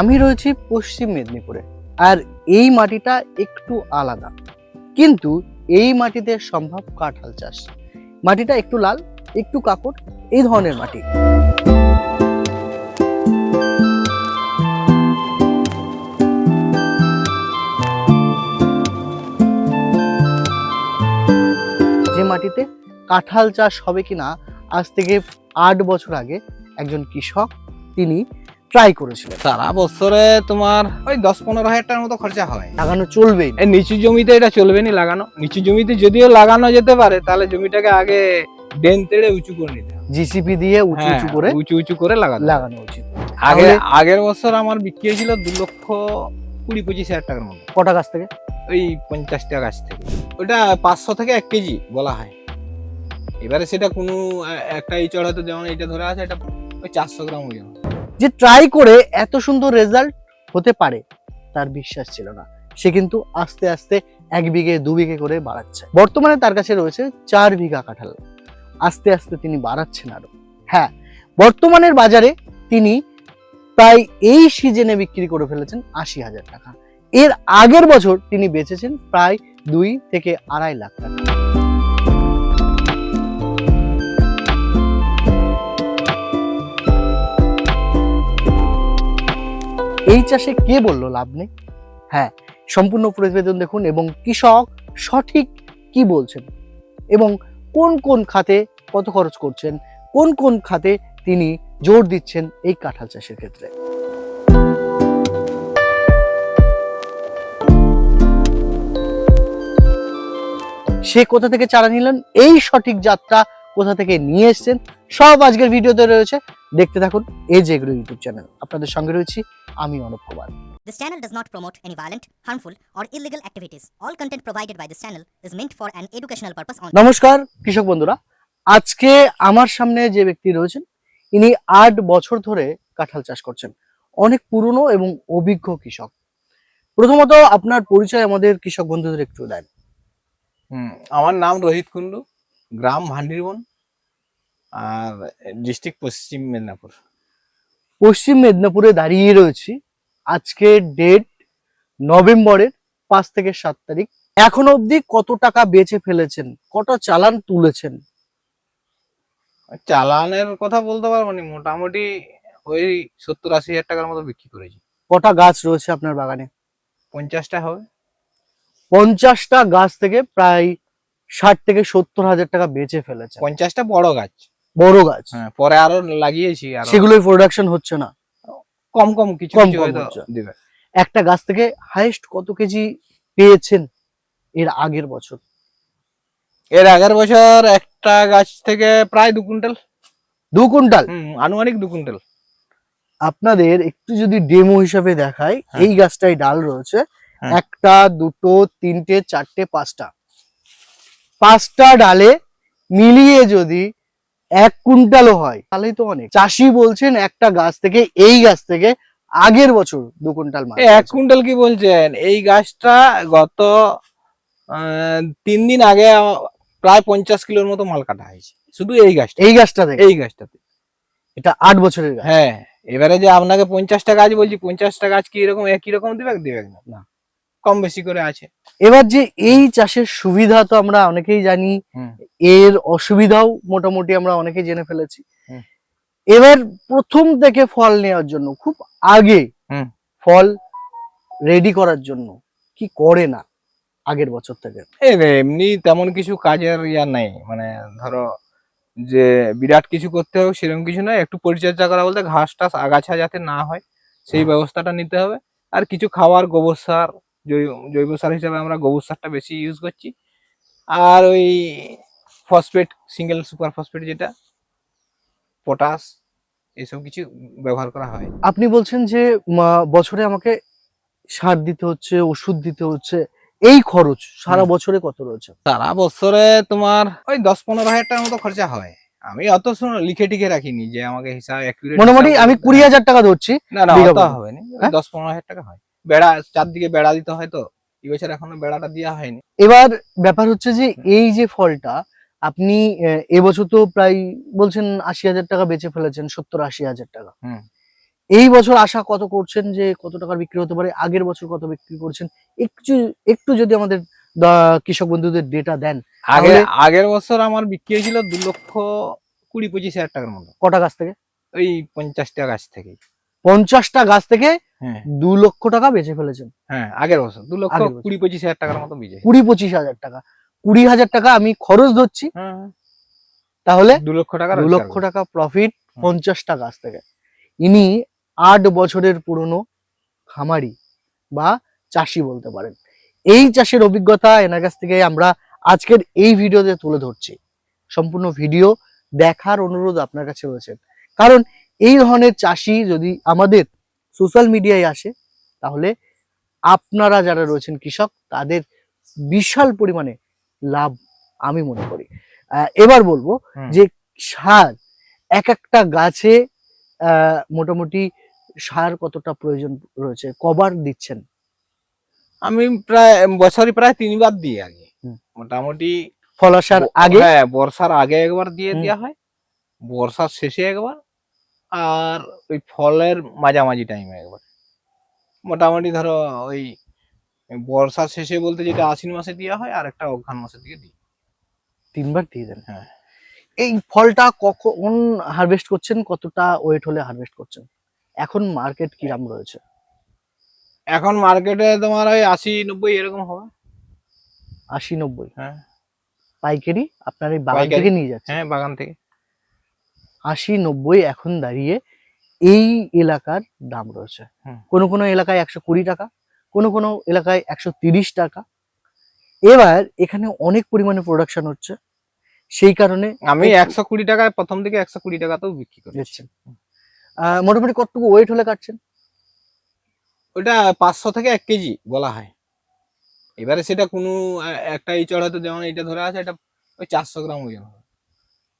আমি রয়েছি পশ্চিম মেদিনীপুরে, আর এই মাটিটা একটু আলাদা। কিন্তু এই মাটিতে সম্ভব কাঁঠাল চাষ। মাটিটা একটু লাল, একটু কাকড় এই ধরনের মাটি। যে মাটিতে কাঁঠাল চাষ হবে কিনা, আজ থেকে আট বছর আগে একজন কৃষক, তিনি ট্রাই করেছিলেন। সারা বছরে তোমার ওই দশ পনেরো হাজার টাকার মতো খরচা হয়। লাগানো চলবেই। এই নিচু জমিতে এটা চলবে না লাগানো। নিচু জমিতে যদিও লাগানো যেতে পারে তাহলে জমিটাকে আগে ডেন তেড়ে উঁচু করে নিতে জিসিপি দিয়ে উঁচু উঁচু হ্যাঁ, করে উঁচু উঁচু করে হবে। লাগানো উচিত। আগে আগের বছর আমার বিক্রি হয়েছিল দু লক্ষ কুড়ি পঁচিশ হাজার টাকার মতো। কটা গাছ থেকে? ওই পঞ্চাশটা গাছ থেকে। ওটা পাঁচশো থেকে এক কেজি বলা হয়। এবারে সেটা কোনো একটা এই চড়াতে যেমন এটা ধরে আছে এটা ওই চারশো গ্রাম ওজন। যে ট্রাই করে এত সুন্দর রেজাল্ট হতে পারে, তার বিশ্বাস ছিল না। সে কিন্তু আস্তে আস্তে এক বিঘে, দু বিঘে করে বাড়াচ্ছে। বর্তমানে তার কাছে রয়েছে চার বিঘা কাঁঠাল। আস্তে আস্তে তিনি বাড়াচ্ছেন আরও। হ্যাঁ বর্তমানের বাজারে তিনি প্রায় এই সিজনে বিক্রি করে ফেলেছেন আশি হাজার টাকা। এর আগের বছর তিনি বেচেছেন প্রায় দুই থেকে আড়াই লাখ টাকা। এই চাষে কে বলল লাভ নেই? হ্যাঁ সম্পূর্ণ প্রতিবেদন দেখুন এবং কৃষক সঠিক কি বলছেন? এবং কোন কোন খাতে কত খরচ করছেন? কোন কোন খাতে তিনি জোর দিচ্ছেন এই কাঁঠাল চাষের ক্ষেত্রে? সে কোথা থেকে চারা নিলেন? এই সঠিক যাত্রা কোথা থেকে নিয়ে এসেছেন? সব আজকের ভিডিওতে রয়েছে। দেখতে থাকুন এই যে এগুলো ইউটিউব চ্যানেল আপনাদের সঙ্গে রয়েছি আমি Anup Kumar. This channel does not promote any violent, harmful, or illegal activities. All content provided by this channel is meant for an educational purpose only. নমস্কার কৃষক বন্ধুরা। আজকে আমার সামনে যে ব্যক্তি রয়েছেন ইনি আট বছর ধরে কাঁঠাল চাষ করছেন। অনেক পুরনো এবং অভিজ্ঞ কৃষক। প্রথমত আপনার পরিচয় আমাদের কৃষক বন্ধুদের একটু দেন। হুম আমার নাম রোহিত কুন্ডু গ্রাম ভান্ডিরবন। আর ডিস্ট্রিক্ট পশ্চিম মেদিনীপুর। পশ্চিম মেদিনীপুরে দাঁড়িয়ে রয়েছি। আজকে ডেট নভেম্বরের পাঁচ থেকে সাত তারিখ। এখন অবধি কত টাকা বেচে ফেলেছেন? কত চালান তুলেছেন? চালানের কথা বলতে পারব না। মোটামুটি ওই সত্তর আশি হাজার টাকার মতো বিক্রি করেছি। কটা গাছ রয়েছে আপনার বাগানে? পঞ্চাশটা হবে। পঞ্চাশটা গাছ থেকে প্রায় ষাট থেকে সত্তর হাজার টাকা বেচে ফেলেছে পঞ্চাশটা বড় গাছ। বড় গাছ। হ্যাঁ পরে আরও লাগিয়েছি আর। সেগুলোই প্রোডাকশন হচ্ছে না। কম কম কিছু কম। দিবে। একটা গাছ থেকে হাইয়েস্ট কত কেজি পেয়েছেন এর আগের বছর? এর আগের বছর একটা গাছ থেকে প্রায় দু কুইন্টাল। দু কুইন্টাল? আনুমানিক দু কুইন্টাল। আপনাদের একটু যদি ডেমো হিসাবে দেখাই হ্যাঁ। এই গাছটাই ডাল রয়েছে। হ্যাঁ। একটা দুটো তিনটে চারটে পাঁচটা। পাঁচটা ডালে মিলিয়ে যদি এক কুইন্টালও হয়। তাহলেই তো অনেক। চাষি বলছেন একটা গাছ থেকে এই গাছ থেকে আগের বছর দু কুইন্টাল মাল এক কুইন্টাল কি বলছেন? এই গাছটা গত তিন দিন আগে প্রায় পঞ্চাশ কিলোর মতো মাল কাটা হয়েছে। শুধু এই গাছটা। এই গাছটা থেকে এই গাছটাতে। এটা আট বছরের হ্যাঁ এবারে যে আপনাকে পঞ্চাশটা গাছ বলছি পঞ্চাশটা গাছ কি এরকম একই রকম দিবে দিবে না। কম বেশি করে আছে। এবার যে এই চাষের সুবিধা তো আমরা অনেকেই জানি এর অসুবিধাও মোটামুটি আমরা অনেকেই জেনে ফেলেছি। এবার প্রথম থেকে ফল নেওয়ার জন্য খুব আগে। ফল রেডি করার জন্য কি করে না আগের বছর থেকে? এমনি তেমন কিছু কাজের ইয়া নাই। মানে ধরো যে বিরাট কিছু করতে হবে সেরকম কিছু নয় একটু পরিচর্যা করা বলতে ঘাস টাস আগাছা যাতে না হয় সেই ব্যবস্থাটা নিতে হবে। আর কিছু খাওয়ার গোবর সার জৈব সার হিসাবে আমরা গোবর সারটা বেশি ইউজ করছি। আর ওই ফসফেট সিঙ্গেল সুপার ফসফেট যেটা পটাশ এইসব কিছু ব্যবহার করা হয়। আপনি বলছেন যে বছরে আমাকে সার দিতে হচ্ছে ওষুধ দিতে হচ্ছে এই খরচ সারা বছরে কত রয়েছে? সারা বছরে তোমার ওই দশ পনেরো হাজার টাকার মতো খরচা হয়। আমি অত শোনো লিখে টিখে রাখিনি যে আমাকে হিসাব মোটামুটি আমি কুড়ি হাজার টাকা ধরছি না না। হবে না হ্যাঁ? দশ পনেরো হাজার টাকা হয়। বেড়া চারদিকে বেড়া দিতে হয় তো? এবছর এখনও বেড়াটা দেওয়া হয়নি। এবার ব্যাপার হচ্ছে যে এই যে ফলটা আপনি এবছর তো প্রায় বলছেন আশি হাজার টাকা বেচে ফেলেছেন সত্তর আশি হাজার টাকা। এই বছর আশা কত করছেন যে কত টাকার বিক্রি হতে পারে? আগের বছর কত বিক্রি করছেন? একটু একটু যদি আমাদের কৃষক বন্ধুদের ডেটা দেন আগে আগের বছর আমার বিক্রি হয়েছিল দু লক্ষ কুড়ি পঁচিশ হাজার টাকার মতো। কটা গাছ থেকে? ওই পঞ্চাশটা গাছ থেকে পঞ্চাশটা গাছ থেকে হ্যাঁ। দু লক্ষ টাকা বেচে ফেলেছেন। হ্যাঁ আগের বছর। দু লক্ষ কুড়ি পঁচিশ হাজার টাকার মতো বিজয় কুড়ি পঁচিশ হাজার টাকা। কুড়ি হাজার টাকা আমি খরচ ধরছি। হ্যাঁ। তাহলে দু লক্ষ টাকা দু লক্ষ টাকা প্রফিট পঞ্চাশটা গাছ থেকে। ইনি আট বছরের পুরনো খামারি বা চাষি বলতে পারেন। এই চাষের অভিজ্ঞতা এনার কাছ থেকে আমরা আজকের এই ভিডিওতে তুলে ধরছি। সম্পূর্ণ ভিডিও দেখার অনুরোধ আপনার কাছে রয়েছে। কারণ এই ধরনের চাষি যদি আমাদের সোশ্যাল মিডিয়ায় আসে তাহলে আপনারা যারা রয়েছেন কৃষক তাদের বিশাল পরিমাণে লাভ আমি মনে করি। এবার বলব যে সার এক একটা গাছে মোটামুটি সার কতটা প্রয়োজন রয়েছে? কবার দিচ্ছেন? আমি প্রায় বছরে প্রায় তিনবার দিই আগে। মোটামুটি ফলাসার আগে? হ্যাঁ বর্ষার আগে একবার দিয়ে দেওয়া হয়। বর্ষার শেষে একবার। আর ওই ফলের মাঝামাঝি টাইমে একবার। মোটামুটি ধরো ওই বর্ষার শেষে বলতে যেটা আশ্বিন মাসে দেওয়া হয় আর একটা অঘ্রান মাসে দিয়ে দিই। তিনবার দিয়ে দেন? হ্যাঁ। এই ফলটা কখন হারভেস্ট করছেন? কতটা ওয়েট হলে হারভেস্ট করছেন? এখন মার্কেট কিরাম রয়েছে? এখন মার্কেটে তোমার ওই আশি নব্বই এরকম হবে। আশি নব্বই? হ্যাঁ। পাইকারি? আপনার এই বাগান থেকে নিয়ে যাচ্ছে হ্যাঁ বাগান থেকে। আশি নব্বই এখন দাঁড়িয়ে এই এলাকার দাম রয়েছে। কোনো কোনো এলাকায় একশো কুড়ি টাকা কোনো কোনো এলাকায় একশো তিরিশ টাকা। এবার এখানে অনেক পরিমাণে প্রোডাকশন হচ্ছে। সেই কারণে আমি একশো কুড়ি টাকায় প্রথম দিকে একশো কুড়ি টাকাতেও বিক্রি করি। দিচ্ছেন আহ, মোটামুটি কতটুকু ওয়েট হলে কাটছেন? ওটা পাঁচশো থেকে এক কেজি বলা হয়। এবারে সেটা কোনো একটা ইচড় হয়তো যেমন এটা ধরে আছে এটা ওই চারশো গ্রাম ওজন হবে।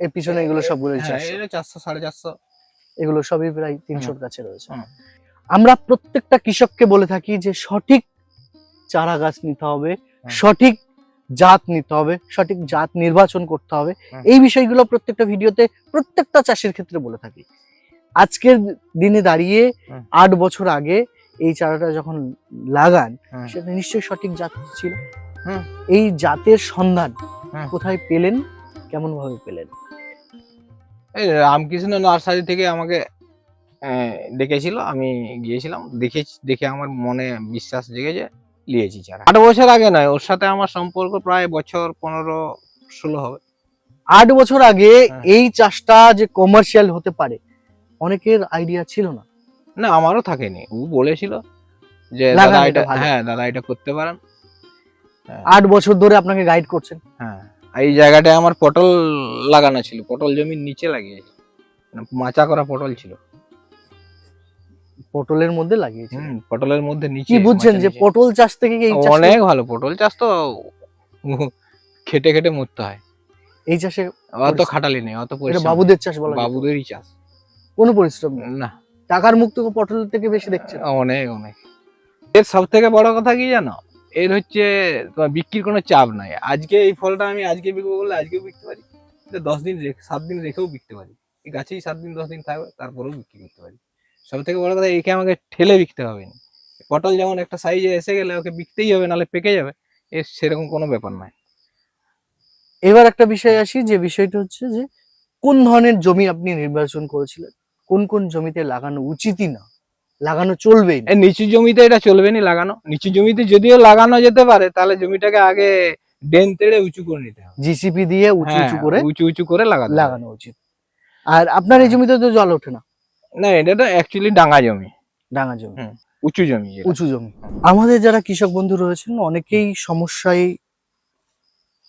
এর পিছনে এগুলো সবগুলো হ্যাঁ, চারশো। সাড়ে চারশো। এগুলো সবই প্রায় তিনশোর কাছে রয়েছে। আমরা প্রত্যেকটা কৃষককে বলে থাকি যে সঠিক চারা গাছ নিতে হবে সঠিক জাত নিতে হবে সঠিক জাত নির্বাচন করতে হবে। এই বিষয়গুলো প্রত্যেকটা ভিডিওতে প্রত্যেকটা চাষের ক্ষেত্রে বলে থাকি। আজকের দিনে দাঁড়িয়ে আট বছর আগে এই চারাটা যখন লাগান সেটা নিশ্চয়ই সঠিক জাত ছিল। এই জাতের সন্ধান কোথায় পেলেন? কেমন ভাবে পেলেন? এই রামকৃষ্ণ নার্সারি থেকে আমাকে ডেকেছিল আমি গিয়েছিলাম দেখে দেখে আমার মনে বিশ্বাস জেগেছে নিয়েছি চারা আট বছর আগে নয় ওর সাথে আমার সম্পর্ক প্রায় বছর পনেরো ষোলো হবে। আট বছর আগে হ্যাঁ। এই চাষটা যে কমার্শিয়াল হতে পারে অনেকের আইডিয়া ছিল না। না আমারও থাকেনি। ও বলেছিল যে দাদা এটা হ্যাঁ দাদা এটা করতে পারেন। আট বছর ধরে আপনাকে গাইড করছেন। হ্যাঁ। এই জায়গাটায় আমার পটল লাগানো ছিল পটল জমির নিচে লাগিয়েছি। মানে মাচা করা পটল ছিল। পটলের মধ্যে লাগিয়েছেন হুম পটলের মধ্যে নিচে কি বুঝছেন যে পটল চাষ থেকে এই অনেক ভালো পটল চাষ তো খেটে খেটে মরতে হয়। এই চাষে অত খাটালি নেই অত পরিশ্রম বাবুদের চাষ বলা বাবুদেরই চাষ। কোনো পরিশ্রম নেই। না। টাকার মুখ থেকে পটল থেকে বেশি দেখছেন? অনেক অনেক। এর সব থেকে বড় কথা কি জানো? এর হচ্ছে বিক্রির কোনো চাপ নাই। আজকে এই ফলটা আমি আজকে বিকবো বললে আজকেও বিকতে পারি। দশ দিন সাত দিন রেখেও বিকতে পারি। এই গাছেই সাত দিন, দশ দিন থাকবে, তারপরেও বিক্রি করতে পারি। সব থেকে বড় কথা, একে আমাকে ঠেলে বিকতে হবে না। পটল যেমন একটা সাইজে এসে গেলে ওকে বিকতেই হবে, নাহলে পেকে যাবে। এর সেরকম কোনো ব্যাপার নাই। এবার একটা বিষয় আসি, যে বিষয়টা হচ্ছে যে কোন ধরনের জমি আপনি নির্বাচন করেছিলেন? কোন কোন জমিতে লাগানো উচিতই না? লাগানো চলবেই না। নিচু জমিতে এটা চলবে না লাগানো। নিচু জমিতে যদিও লাগানো যেতে পারে তাহলে জমিটাকে আগে ডেন তেড়ে উঁচু করে নিতে হবে। জিসিপি দিয়ে উঁচু উঁচু হ্যাঁ, করে উঁচু উঁচু করে লাগাতে লাগানো উচিত। আর আপনার এই জমিতে তো জল ওঠে না। না এটা তো অ্যাকচুয়ালি ডাঙ্গা জমি। ডাঙা জমি। উঁচু জমি উঁচু জমি। আমাদের যারা কৃষক বন্ধু রয়েছেন অনেকেই সমস্যায়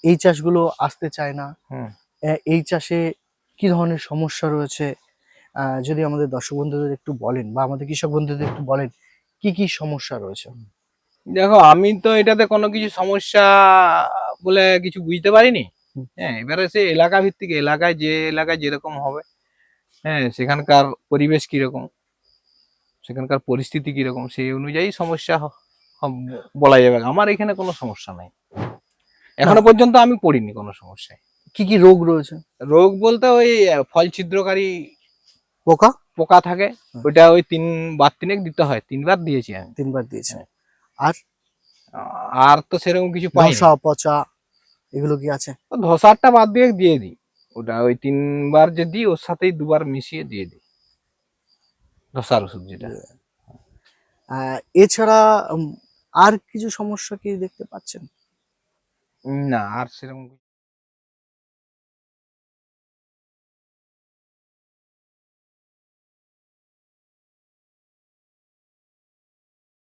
এই চাষগুলো আসতে চায় না। এই চাষে কি ধরনের সমস্যা রয়েছে? যদি আমাদের দর্শক বন্ধুদের একটু বলেন বা আমাদের কৃষক বন্ধুদের একটু বলেন কি কি সমস্যা রয়েছে? দেখো আমি তো এটাতে কোনো কিছু সমস্যা বলে কিছু বুঝতে পারিনি। হ্যাঁ এবারে সে এলাকা ভিত্তিক এলাকায় যে এলাকায় যেরকম হবে হ্যাঁ সেখানকার পরিবেশ কীরকম সেখানকার পরিস্থিতি কীরকম সেই অনুযায়ী সমস্যা বলা যাবে আমার এখানে কোনো সমস্যা নাই। এখনও পর্যন্ত আমি পড়িনি কোনো সমস্যায়। কি কি রোগ রয়েছে? রোগ বলতে ওই ফল ছিদ্রকারী পোকা? পোকা থাকে ওইটা ওই তিনবার তিনেক দিতে হয় তিনবার দিয়েছি আমি। তিনবার দিয়েছেন আর? আর তো সেরকম কিছু পাই ধসা পচা এগুলো কি আছে? ধসারটা বাদ দিয়ে দিয়ে দিই। ওটা ওই তিনবার যে দিই ওর সাথেই দুবার মিশিয়ে দিয়ে দিই। ধসার ওষুধ যেটা। এছাড়া আর কিছু সমস্যা কি দেখতে পাচ্ছেন? না আর সেরকম